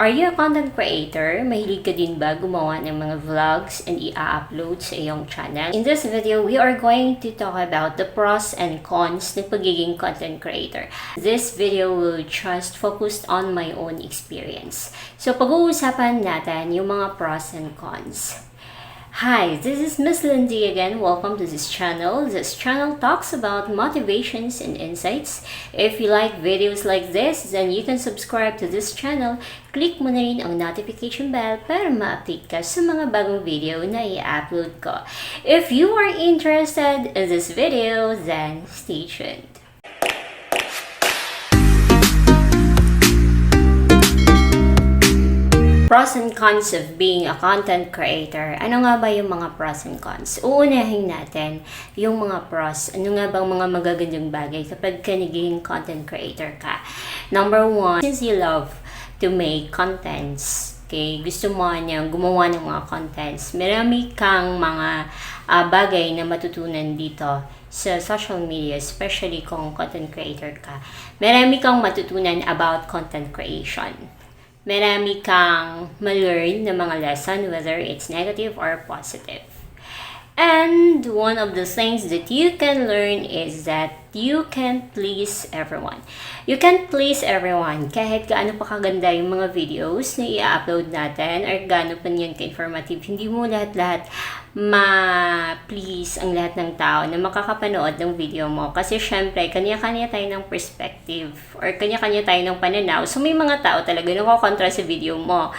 Are you a content creator? Mahilig ka din ba gumawa ng mga vlogs and i-upload sa iyong channel? In this video, we are going to talk about the pros and cons ng pagiging content creator. This video will just focus on my own experience. So, pag-uusapan natin yung mga pros and cons. Hi, this is Miss Lindy again. Welcome to this channel. This channel talks about motivations and insights. If you like videos like this, then you can subscribe to this channel. Click mo na rin ang notification bell para ma-update ka sa mga bagong video na i-upload ko. If you are interested in this video, then stay tuned. Pros and cons of being a content creator. Ano nga ba yung mga pros and cons? Uunahin natin yung mga pros. Ano nga bang mga magagandang bagay kapag ka naging content creator ka? Number one, since you love to make contents, okay, gusto mo niya gumawa ng mga contents, marami kang mga ah, bagay na matutunan dito sa social media, especially kung content creator ka. Marami kang matutunan about content creation marami kang ma-learn na mga lesson, whether it's negative or positive. And one of the things that you can learn is that you can please everyone. You can please everyone kahit gaano pa kaganda yung mga videos na i-upload natin or gaano pa niyan ka-informative. Hindi mo lahat-lahat ma-please ang lahat ng tao na makakapanood ng video mo. Kasi syempre, kanya-kanya tayo ng perspective or kanya-kanya tayo ng pananaw. So may mga tao talaga na kontra sa video mo.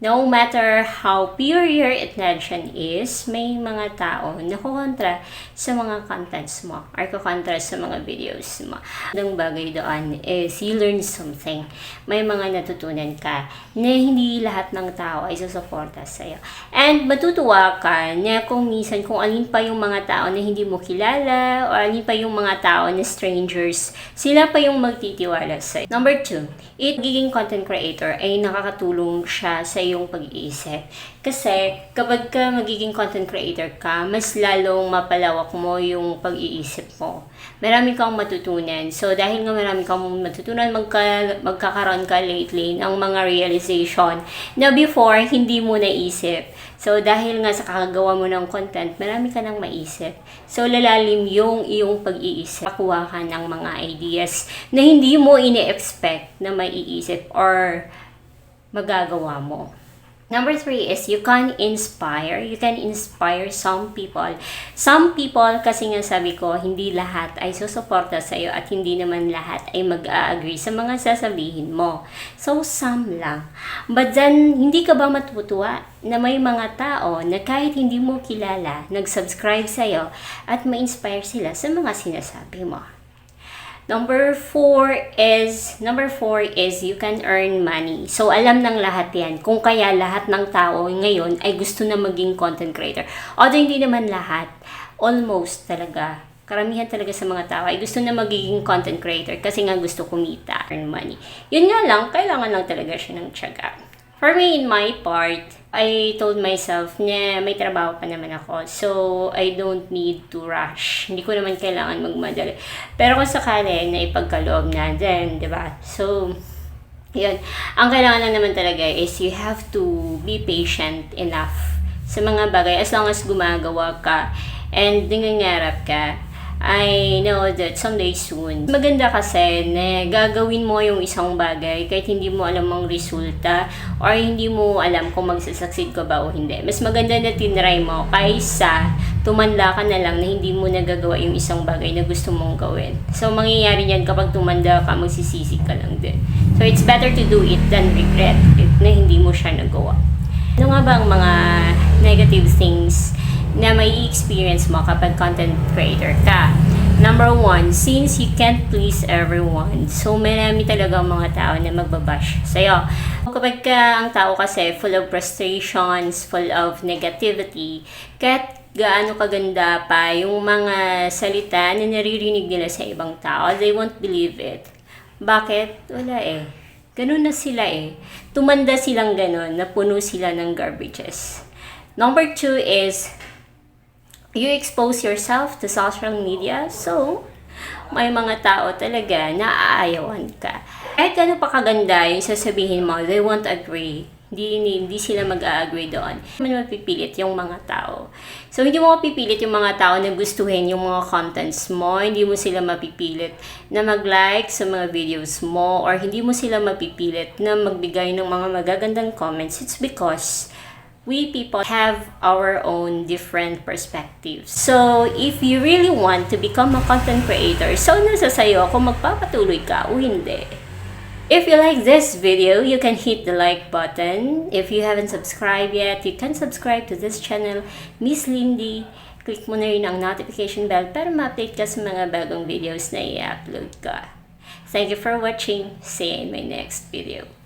No matter how pure your intention is, may mga tao na kukontra sa mga contents mo or kukontra sa mga videos mo. Ang bagay doon is you learn something. May mga natutunan ka na hindi lahat ng tao ay susuporta sa'yo. And matutuwa ka na kung minsan kung alin pa yung mga tao na hindi mo kilala o alin pa yung mga tao na strangers, sila pa yung magtitiwala sa'yo. Number two, it giging content creator ay nakakatulong siya sa iyong pag-iisip. Kasi kapag ka magiging content creator ka, mas lalong mapalawak mo yung pag-iisip mo. Marami kang matutunan. So dahil nga marami kang matutunan, magka, magkakaroon ka lately ng mga realization na before hindi mo naisip. So dahil nga sa kakagawa mo ng content, marami ka nang maisip. So lalalim yung iyong pag-iisip. Pakuha ka ng mga ideas na hindi mo ini-expect na maiisip or magagawa mo. Number three is you can inspire. You can inspire some people. Some people, kasi nga sabi ko, hindi lahat ay susuporta sa iyo at hindi naman lahat ay mag-agree sa mga sasabihin mo. So, some lang. But then, hindi ka ba matutuwa na may mga tao na kahit hindi mo kilala, nag-subscribe sa iyo at ma-inspire sila sa mga sinasabi mo? Number four is, number four is you can earn money. So, alam ng lahat yan. Kung kaya lahat ng tao ngayon ay gusto na maging content creator. Although hindi naman lahat, almost talaga, karamihan talaga sa mga tao ay gusto na magiging content creator kasi nga gusto kumita, earn money. Yun nga lang, kailangan lang talaga siya ng tiyaga. For me, in my part, I told myself na may trabaho pa naman ako. So, I don't need to rush. Hindi ko naman kailangan magmadali. Pero kung sakali na ipagkaloob na din, di ba? So, yun. Ang kailangan lang naman talaga is you have to be patient enough sa mga bagay as long as gumagawa ka and nangangarap ka. I know that someday soon. Maganda kasi na gagawin mo yung isang bagay kahit hindi mo alam ang resulta or hindi mo alam kung magsasucceed ka ba o hindi. Mas maganda na tinry mo kaysa tumanda ka na lang na hindi mo nagagawa yung isang bagay na gusto mong gawin. So, mangyayari yan kapag tumanda ka, magsisisi ka lang din. So, it's better to do it than regret it na hindi mo siya nagawa. Ano nga ba ang mga negative things na may experience mo kapag content creator ka? Number one, since you can't please everyone, so marami talaga mga tao na magbabash sa'yo. Kapag ka ang tao kasi full of frustrations, full of negativity, kahit gaano kaganda pa yung mga salita na naririnig nila sa ibang tao, they won't believe it. Bakit? Wala eh. Ganun na sila eh. Tumanda silang ganun, na puno sila ng garbages. Number two is, you expose yourself to social media, so, may mga tao talaga na aayawan ka. Kahit ano pa kaganda yung sasabihin mo, they won't agree. Hindi, hindi, sila mag-agree doon. Hindi mapipilit yung mga tao. So, hindi mo mapipilit yung mga tao na gustuhin yung mga contents mo. Hindi mo sila mapipilit na mag-like sa mga videos mo or hindi mo sila mapipilit na magbigay ng mga magagandang comments. It's because we people have our own different perspectives. So, if you really want to become a content creator, so nasa sayo kung magpapatuloy ka o hindi. If you like this video, you can hit the like button. If you haven't subscribed yet, you can subscribe to this channel, Miss Lindy. Click mo na rin ang notification bell para ma-update ka sa mga bagong videos na i-upload ka. Thank you for watching. See you in my next video.